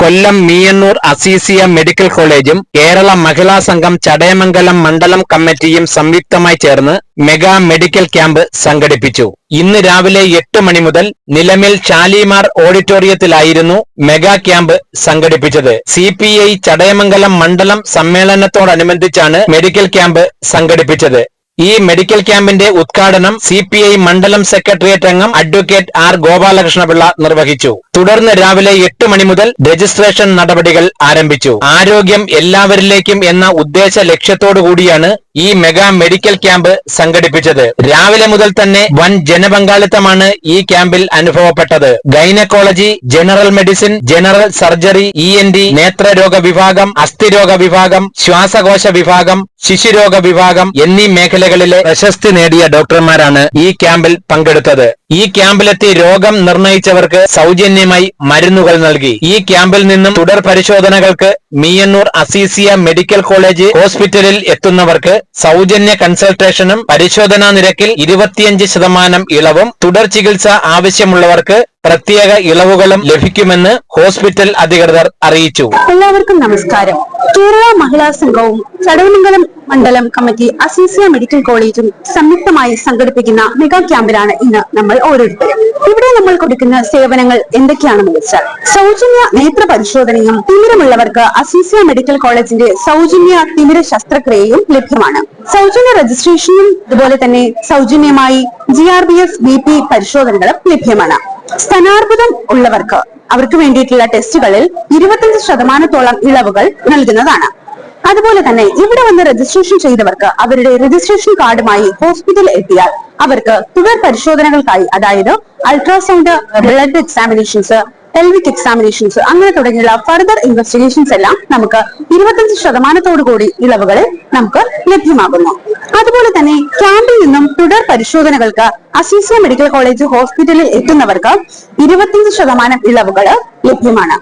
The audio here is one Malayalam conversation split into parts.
കൊല്ലം മീയന്നൂർ അസീസിയ മെഡിക്കൽ കോളേജും കേരള മഹിളാ സംഘം ചടയമംഗലം മണ്ഡലം കമ്മിറ്റിയും സംയുക്തമായി ചേർന്ന് മെഗാ മെഡിക്കൽ ക്യാമ്പ് സംഘടിപ്പിച്ചു. ഇന്ന് രാവിലെ എട്ട് മണി മുതൽ നിലമേൽ ഷാലിമാർ ഓഡിറ്റോറിയത്തിലായിരുന്നു മെഗാ ക്യാമ്പ് സംഘടിപ്പിച്ചത്. സി പി ഐ ചടയമംഗലം മണ്ഡലം സമ്മേളനത്തോടനുബന്ധിച്ചാണ് മെഡിക്കൽ ക്യാമ്പ് സംഘടിപ്പിച്ചത്. ഈ മെഡിക്കൽ ക്യാമ്പിന്റെ ഉദ്ഘാടനം സി പി ഐ മണ്ഡലം സെക്രട്ടേറിയറ്റ് അംഗം അഡ്വക്കേറ്റ് ആർ ഗോപാലകൃഷ്ണപിള്ള നിർവഹിച്ചു. തുടർന്ന് രാവിലെ എട്ട് മണി മുതൽ രജിസ്ട്രേഷൻ നടപടികൾ ആരംഭിച്ചു. ആരോഗ്യം എല്ലാവരിലേക്കും എന്ന ഉദ്ദേശ ലക്ഷ്യത്തോടു കൂടിയാണ് ഈ മെഗാ മെഡിക്കൽ ക്യാമ്പ് സംഘടിപ്പിച്ചത്. രാവിലെ മുതൽ തന്നെ വൻ ജനപങ്കാളിത്തമാണ് ഈ ക്യാമ്പിൽ അനുഭവപ്പെട്ടത്. Gynaecology general medicine general surgery E N T നേത്രരോഗ വിഭാഗം അസ്ഥിരോഗ വിഭാഗം ശ്വാസകോശ വിഭാഗം ശിശുരോഗ വിഭാഗം എന്നീ മേഖലകളിലെ പ്രശസ്തി നേടിയ ഡോക്ടർമാരാണ് ഈ ക്യാമ്പിൽ പങ്കെടുത്തത്. ഈ ക്യാമ്പിലെത്തി രോഗം നിർണയിച്ചവർക്ക് സൗജന്യമായി മരുന്നുകൾ നൽകി. ഈ ക്യാമ്പിൽ നിന്നും തുടർ പരിശോധനകൾക്ക് മീയന്നൂർ അസീസിയ മെഡിക്കൽ കോളേജ് ഹോസ്പിറ്റലിൽ എത്തുന്നവർക്ക് സൗജന്യ കൺസൾട്ടേഷനും പരിശോധനാ നിരക്കിൽ ഇരുപത്തിയഞ്ച് ശതമാനം ഇളവും തുടർ ചികിത്സ ആവശ്യമുള്ളവർക്ക് പ്രത്യേക ഇളവുകളും ലഭിക്കുമെന്ന് ഹോസ്പിറ്റൽ അധികൃതർ അറിയിച്ചു. എല്ലാവർക്കും നമസ്കാരം. കേരള മഹിളാ സംഘവും ചടവമംഗലം മണ്ഡലം കമ്മിറ്റി അസീസിയ മെഡിക്കൽ കോളേജും സംയുക്തമായി സംഘടിപ്പിക്കുന്ന മെഗാ ക്യാമ്പിലാണ് ഇന്ന് നമ്മൾ ഓരോരുത്തരും. ഇവിടെ നമ്മൾ കൊടുക്കുന്ന സേവനങ്ങൾ എന്തൊക്കെയാണെന്ന് വെച്ചാൽ സൗജന്യ നേത്ര പരിശോധനയും തിമിരമുള്ളവർക്ക് അസീസിയ മെഡിക്കൽ കോളേജിന്റെ സൗജന്യ തിമിര ശസ്ത്രക്രിയയും ലഭ്യമാണ്. സൗജന്യ രജിസ്ട്രേഷനും അതുപോലെ തന്നെ സൗജന്യമായി G R B S B P പരിശോധനകളും ലഭ്യമാണ്. സ്ഥാനാർബുദം ഉള്ളവർക്ക് അവർക്ക് വേണ്ടിയിട്ടുള്ള ടെസ്റ്റുകളിൽ ഇരുപത്തഞ്ച് ശതമാനത്തോളം ഇളവുകൾ നൽകുന്നതാണ്. അതുപോലെ തന്നെ ഇവിടെ വന്ന് രജിസ്ട്രേഷൻ ചെയ്തവർക്ക് അവരുടെ രജിസ്ട്രേഷൻ കാർഡുമായി ഹോസ്പിറ്റലിൽ എത്തിയാൽ അവർക്ക് തുടർ പരിശോധനകൾക്കായി അതായത് ultrasound blood examinations pelvic examinations അങ്ങനെ തുടങ്ങിയുള്ള ഫർദർ ഇൻവെസ്റ്റിഗേഷൻസ് എല്ലാം നമുക്ക് ഇരുപത്തഞ്ച് ശതമാനത്തോടു കൂടി ഇളവുകളിൽ നമുക്ക് ലഭ്യമാകുന്നു. അതുപോലെ തന്നെ ക്യാമ്പിൽ നിന്നും തുടർ പരിശോധനകൾക്ക് അസീസിയ മെഡിക്കൽ കോളേജ് ഹോസ്പിറ്റലിൽ എത്തുന്നവർക്ക് ഇരുപത്തിയഞ്ച് ശതമാനം ഇളവുകൾ ലഭ്യമാണ്.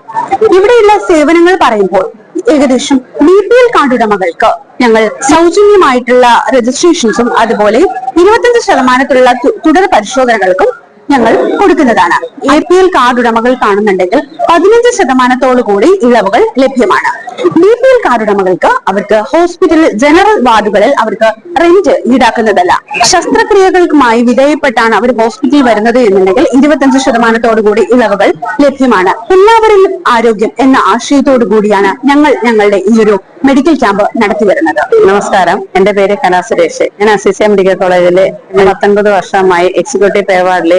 ഇവിടെയുള്ള സേവനങ്ങൾ പറയുമ്പോൾ ഏകദേശം ബി പി എൽ കാർഡ് ഉടമകൾക്ക് ഞങ്ങൾ സൗജന്യമായിട്ടുള്ള രജിസ്ട്രേഷൻസും അതുപോലെ ഇരുപത്തിയഞ്ച് ശതമാനത്തിലുള്ള തുടർ പരിശോധനകൾക്കും ഞങ്ങൾ കൊടുക്കുന്നതാണ്. എ പി എൽ കാർഡ് ഉടമകൾ കാണുന്നുണ്ടെങ്കിൽ പതിനഞ്ച് ശതമാനത്തോടു കൂടി ഇളവുകൾ ലഭ്യമാണ്. ബി പി എൽ കാർഡ് ഉടമകൾക്ക് അവർക്ക് ഹോസ്പിറ്റൽ ജനറൽ വാർഡുകളിൽ അവർക്ക് റെന്റ് ഈടാക്കുന്നതല്ല. ശസ്ത്രക്രിയകൾക്കുമായി വിധേയപ്പെട്ടാണ് അവർ ഹോസ്പിറ്റലിൽ വരുന്നത് എന്നുണ്ടെങ്കിൽ ഇരുപത്തഞ്ച് ശതമാനത്തോടു കൂടി ഇളവുകൾ ലഭ്യമാണ്. എല്ലാവരിലും ആരോഗ്യം എന്ന ആശയത്തോടു കൂടിയാണ് ഞങ്ങൾ ഞങ്ങളുടെ ഈ ഒരു മെഡിക്കൽ ക്യാമ്പ് നടത്തി വരുന്നത്. നമസ്കാരം. എന്റെ പേര് കലാ സുരേഷ്. ഞാൻ അസിസിയ മെഡിക്കൽ കോളേജിലെ പത്തൊൻപത് വർഷമായി എക്സിക്യൂട്ടീവ് പേവാർഡിൽ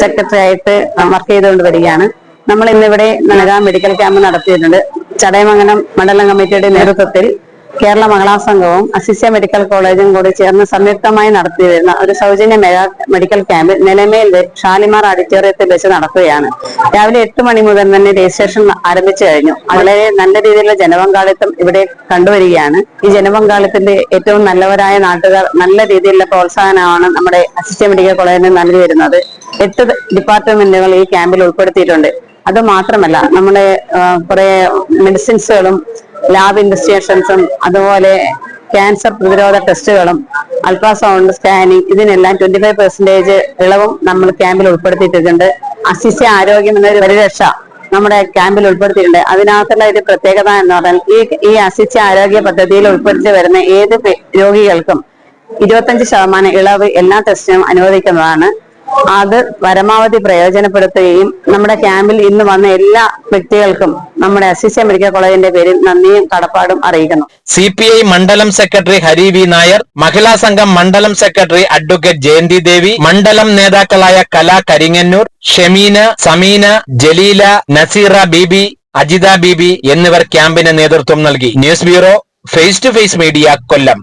സെക്രട്ടറി ആയിട്ട് വർക്ക് ചെയ്തുകൊണ്ട് വരികയാണ്. നമ്മൾ ഇന്നിവിടെ നനകാം മെഡിക്കൽ ക്യാമ്പ് നടത്തിയിട്ടുണ്ട്. ചടയമംഗലം മണ്ഡലം കമ്മിറ്റിയുടെ നേതൃത്വത്തിൽ കേരള മഹിളാ സംഘവും അസിസിയ മെഡിക്കൽ കോളേജും കൂടി ചേർന്ന് സംയുക്തമായി നടത്തി വരുന്ന ഒരു സൗജന്യ mega medical camp Nilamel Shalimar ഓഡിറ്റോറിയത്തിൽ വെച്ച് നടക്കുകയാണ്. രാവിലെ എട്ട് മണി മുതൽ തന്നെ രജിസ്ട്രേഷൻ ആരംഭിച്ചു കഴിഞ്ഞു. വളരെ നല്ല രീതിയിലുള്ള ജനപങ്കാളിത്തം ഇവിടെ കണ്ടുവരികയാണ്. ഈ ജനപങ്കാളിത്തത്തിന്റെ ഏറ്റവും നല്ലവരായ നാട്ടുകാർ നല്ല രീതിയിലുള്ള പ്രോത്സാഹനമാണ് നമ്മുടെ അസിസ്റ്റന്റ് മെഡിക്കൽ കോളേജിന് നൽകി വരുന്നത്. എട്ട് ഡിപ്പാർട്ട്മെന്റുകൾ ഈ ക്യാമ്പിൽ ഉൾപ്പെടുത്തിയിട്ടുണ്ട്. അത് മാത്രമല്ല നമ്മുടെ കുറെ മെഡിസിൻസുകളും ലാബ് ഇൻവെസ്റ്റിഗേഷൻസും അതുപോലെ ക്യാൻസർ പ്രതിരോധ ടെസ്റ്റുകളും അൾട്രാസൗണ്ട് സ്കാനിങ് ഇതിനെല്ലാം ട്വന്റി ഫൈവ് പെർസെന്റേജ് ഇളവും നമ്മൾ ക്യാമ്പിൽ ഉൾപ്പെടുത്തിയിട്ടുണ്ട് അസിസ്യ ആരോഗ്യം എന്നൊരു പരിരക്ഷ നമ്മുടെ ക്യാമ്പിൽ ഉൾപ്പെടുത്തിയിട്ടുണ്ട്. അതിനകത്തുള്ള ഒരു പ്രത്യേകത എന്ന് പറഞ്ഞാൽ ഈ ഈ അസിസ്യ ആരോഗ്യ പദ്ധതിയിൽ ഉൾപ്പെടുത്തി വരുന്ന ഏത് രോഗികൾക്കും ഇരുപത്തഞ്ച് ശതമാനം ഇളവ് എല്ലാ ടെസ്റ്റിനും അനുവദിക്കുന്നതാണ്. അത് പരമാവധി പ്രയോജനപ്പെടുത്തുകയും നമ്മുടെ ക്യാമ്പിൽ ഇന്ന് വന്ന എല്ലാ വ്യക്തികൾക്കും നമ്മുടെ അസിസ്റ്റന്റ് മെഡിക്കൽ കോളേജിന്റെ പേരിൽ നന്ദിയും കടപ്പാടും അറിയിക്കുന്നു. സി പി ഐ മണ്ഡലം സെക്രട്ടറി ഹരി വി നായർ മഹിളാ സംഘം മണ്ഡലം സെക്രട്ടറി അഡ്വക്കേറ്റ് ജയന്തി ദേവി മണ്ഡലം നേതാക്കളായ കലാ കരിങ്ങന്നൂർ ഷെമീന സമീന ജലീല നസീറ ബീബി അജിത ബീബി എന്നിവർ ക്യാമ്പിന് നേതൃത്വം നൽകി. News bureau face to face media Kollam.